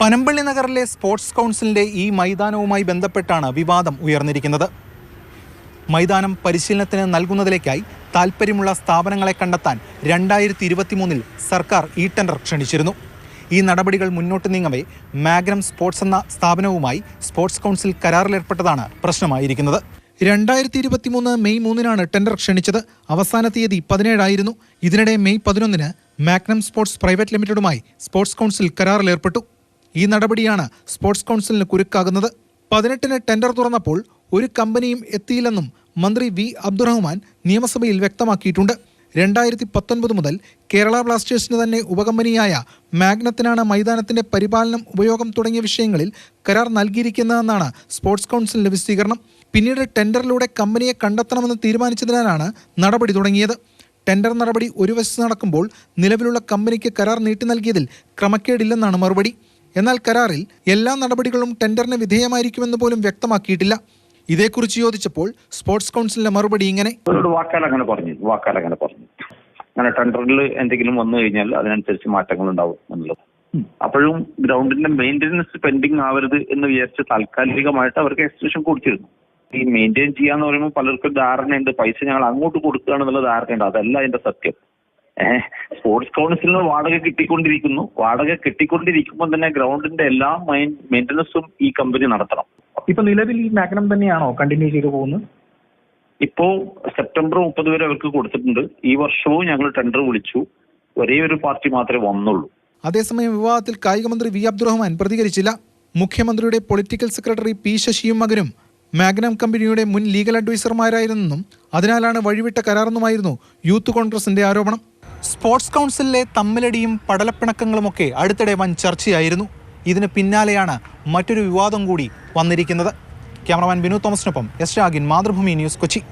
പനമ്പള്ളി നഗറിലെ സ്പോർട്സ് കൗൺസിലിന്റെ ഈ മൈതാനവുമായി ബന്ധപ്പെട്ടാണ് വിവാദം ഉയർന്നിരിക്കുന്നത്. മൈതാനം പരിശീലനത്തിന് നൽകുന്നതിലേക്കായി താൽപ്പര്യമുള്ള സ്ഥാപനങ്ങളെ കണ്ടെത്താൻ രണ്ടായിരത്തി ഇരുപത്തി മൂന്നിൽ സർക്കാർ ഈ ടെൻഡർ ക്ഷണിച്ചിരുന്നു. ഈ നടപടികൾ മുന്നോട്ട് നീങ്ങവേ മാഗ്നം സ്പോർട്സ് എന്ന സ്ഥാപനവുമായി സ്പോർട്സ് കൗൺസിൽ കരാറിലേർപ്പെട്ടതാണ് പ്രശ്നമായിരിക്കുന്നത്. രണ്ടായിരത്തി ഇരുപത്തിമൂന്ന് മെയ് മൂന്നിനാണ് ടെൻഡർ ക്ഷണിച്ചത്. അവസാന തീയതി പതിനേഴായിരുന്നു. ഇതിനിടെ മെയ് പതിനൊന്നിന് മാഗ്നം സ്പോർട്സ് പ്രൈവറ്റ് ലിമിറ്റഡുമായി സ്പോർട്സ് കൗൺസിൽ കരാറിലേർപ്പെട്ടു. ഈ നടപടിയാണ് സ്പോർട്സ് കൗൺസിലിന് കുരുക്കാകുന്നത്. പതിനെട്ടിന് ടെൻഡർ തുറന്നപ്പോൾ ഒരു കമ്പനിയും എത്തിയില്ലെന്നും മന്ത്രി വി അബ്ദുറഹ്മാൻ നിയമസഭയിൽ വ്യക്തമാക്കിയിട്ടുണ്ട്. രണ്ടായിരത്തി പത്തൊൻപത് മുതൽ കേരള ബ്ലാസ്റ്റേഴ്സിന് തന്നെ ഉപകമ്പനിയായ മാഗ്നത്തിനാണ് മൈതാനത്തിന്റെ പരിപാലനം ഉപയോഗം തുടങ്ങിയ വിഷയങ്ങളിൽ കരാർ നൽകിയിരിക്കുന്നതെന്നാണ് സ്പോർട്സ് കൗൺസിലിന്റെ വിശദീകരണം. പിന്നീട് ടെൻഡറിലൂടെ കമ്പനിയെ കണ്ടെത്തണമെന്ന് തീരുമാനിച്ചതിനാലാണ് നടപടി തുടങ്ങിയത്. ടെൻഡർ നടപടി ഒരു വശത്ത് നടക്കുമ്പോൾ നിലവിലുള്ള കമ്പനിക്ക് കരാർ നീട്ടി നൽകിയതിൽ ക്രമക്കേടില്ലെന്നാണ് മറുപടി. എന്നാൽ കരാറിൽ എല്ലാ നടപടികളും ടെൻഡറിന് വിധേയമായിരിക്കുമെന്ന് പോലും വ്യക്തമാക്കിയിട്ടില്ല. ഇതേക്കുറിച്ച് ചോദിച്ചപ്പോൾ സ്പോർട്സ് കൗൺസിലിന്റെ മറുപടി ഇങ്ങനെ. പറഞ്ഞു പറഞ്ഞു. അങ്ങനെ ടെൻഡറിൽ എന്തെങ്കിലും വന്നു കഴിഞ്ഞാൽ അതിനനുസരിച്ച് മാറ്റങ്ങൾ ഉണ്ടാവും എന്നുള്ളത്. അപ്പോഴും ഗ്രൗണ്ടിന്റെ മെയിന്റെനൻസ് പെൻഡിങ് ആവരുത് എന്ന് വിചാരിച്ച് താൽക്കാലികമായിട്ട് അവർക്ക് എക്സ്റ്റൻഷൻ കൊടുത്തിരുന്നു. ഈ മെയിന്റെയിൻ ചെയ്യാന്ന് പറയുമ്പോൾ പലർക്കും ധാരണയുണ്ട് പൈസ ഞങ്ങൾ അങ്ങോട്ട് കൊടുക്കുകയാണെന്നുള്ള ധാരണയുണ്ട്. അതല്ല അതിന്റെ സത്യം. ഏഹ് സ്പോർട്സ് കൗൺസിലിന് വാടക കിട്ടിക്കൊണ്ടിരിക്കുന്നു. വാടക കിട്ടിക്കൊണ്ടിരിക്കുമ്പോൾ തന്നെ ഗ്രൗണ്ടിന്റെ എല്ലാ മെയിന്റനൻസും ഈ കമ്പനി നടത്തണം. ഇപ്പൊ നിലവിൽ ഈ മാഗ്നം തന്നെയാണോ കണ്ടിന്യൂ ചെയ്തു പോകുന്നത്? ഇപ്പോ സെപ്റ്റംബർ മുപ്പത് വരെ അവർക്ക് കൊടുത്തിട്ടുണ്ട്. ഈ വർഷവും ഞങ്ങൾ ടെൻഡർ വിളിച്ചു. ഒരേ ഒരു പാർട്ടി മാത്രമേ വന്നുള്ളൂ. അതേസമയം വിവാഹത്തിൽ കായിക മന്ത്രി വി അബ്ദുറഹ്മാൻ പ്രതികരിച്ചില്ല. മുഖ്യമന്ത്രിയുടെ പൊളിറ്റിക്കൽ സെക്രട്ടറി പി ശശിയും മകനും മാഗ്നം കമ്പനിയുടെ മുൻ ലീഗൽ അഡ്വൈസർമാരായിരുന്നെന്നും അതിനാലാണ് വഴിവിട്ട കരാറെന്നുമായിരുന്നു യൂത്ത് കോൺഗ്രസിന്റെ ആരോപണം. സ്പോർട്സ് കൗൺസിലിലെ തമ്മിലടിയും പടലപ്പിണക്കങ്ങളുമൊക്കെ അടുത്തിടെ വൻ ചർച്ചയായിരുന്നു. ഇതിന് പിന്നാലെയാണ് മറ്റൊരു വിവാദം കൂടി വന്നിരിക്കുന്നത്. ക്യാമറമാൻ ബിനു തോമസിനൊപ്പം എസ് രാഗിൻ മാതൃഭൂമി ന്യൂസ് കൊച്ചി.